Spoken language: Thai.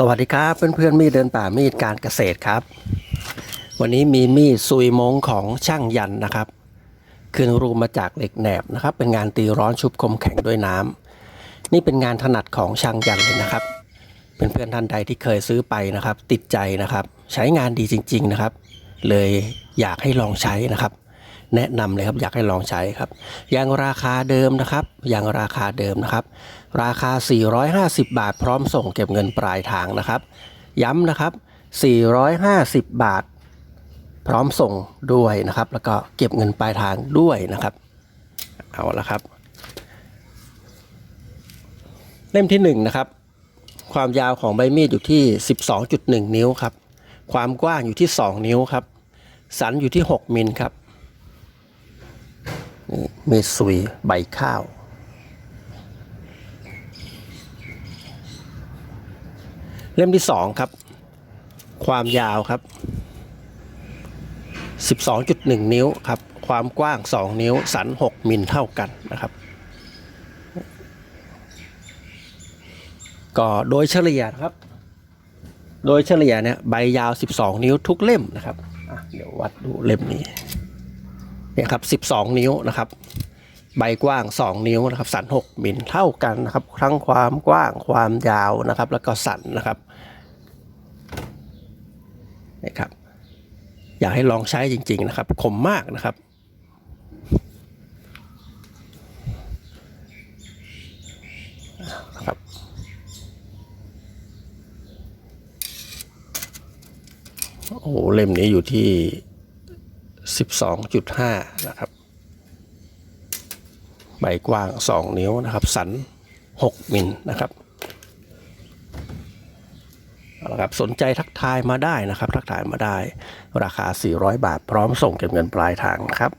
สวัสดีครับเพื่อนเพื่อนๆมีดเดินป่ามีดการเกษตรครับ วันนี้มีมีดซุยมงของช่างยันนะครับคืนรูมาจากเหล็กแหนบนะครับ เป็นงานตีร้อนชุบคมแข็งด้วยน้ำนี่เป็นงานถนัดของช่างยันเลยนะครับเพื่อนเพื่อนๆท่านใดที่เคยซื้อไปนะครับ ติดใจนะครับ ใช้งานดีจริง ๆนะครับ เลยอยากให้ลองใช้นะครับ แนะนำเลยครับอยากให้ลองใช้ครับยังราคาเดิมนะครับยังราคาเดิมนะครับ ราคา 450 บาท พร้อมส่งเก็บเงินปลายทางนะครับ ย้ำนะครับ 450 บาท พร้อมส่งด้วยนะครับ แล้วก็เก็บเงินปลายทางด้วยนะครับ เอาละครับ เล่มที่1นะครับความยาวของใบมีดอยู่ที่ 12.1 นิ้วครับ ความกว้างอยู่ที่ 2 นิ้วครับ สันอยู่ที่ 6 มิลครับ นี่เมดซุยใบข้าว เล่มที่2ครับ ความยาวครับ 12.1 นิ้วครับ ความกว้าง 2 นิ้ว สัน 6 มิลเท่ากันนะครับ ก็โดยเฉลี่ยนะครับ โดยเฉลี่ยเนี่ยใบยาว 12 นิ้วทุกเล่มนะครับเดี๋ยววัดดูเล่มนี้ เนี่ยครับ 12 นิ้วนะครับ ใบกว้าง 2 นิ้วนะครับ สัน 6มิลเท่ากันนะครับ ทั้งความกว้างความยาวนะครับ แล้วก็สันนะครับนี่ครับ อยากให้ลองใช้จริง ๆ นะครับคมมากนะครับครับโอ้เล่มนี้อยู่ที่ 12.5 นะครับ ใบกว้าง 2 นิ้วนะครับ สัน 6 มิลนะครับเอาละครับสนใจทักทายมาได้นะครับ ทักทายมาได้ ราคา 400 บาท พร้อมส่งเก็บเงินปลายทางครับ